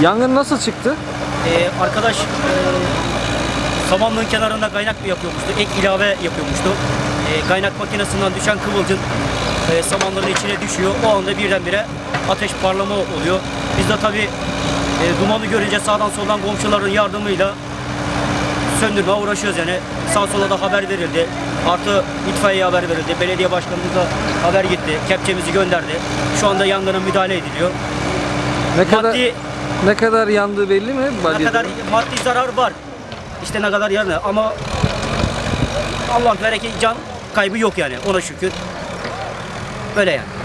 Yangın nasıl çıktı? Ee, arkadaş e, samanlığın kenarında kaynak yapıyormuştu. Ek ilave yapıyormuştu. Ee, kaynak makinesinden düşen kıvılcım e, samanların içine düşüyor. O anda birdenbire ateş parlama oluyor. Biz de tabii e, dumanı görünce sağdan soldan komşuların yardımıyla söndürmeye uğraşıyoruz yani. Sağ sola da haber verildi. Artı itfaiyeye haber verildi. Belediye başkanımıza haber gitti. Kepçemizi gönderdi. Şu anda yangına müdahale ediliyor. Ne kadar Maddi ne kadar yandığı belli mi? ne kadar maddi zarar var. İşte ne kadar yarın ama Allah bereket can kaybı yok yani ona şükür. Böyle yani.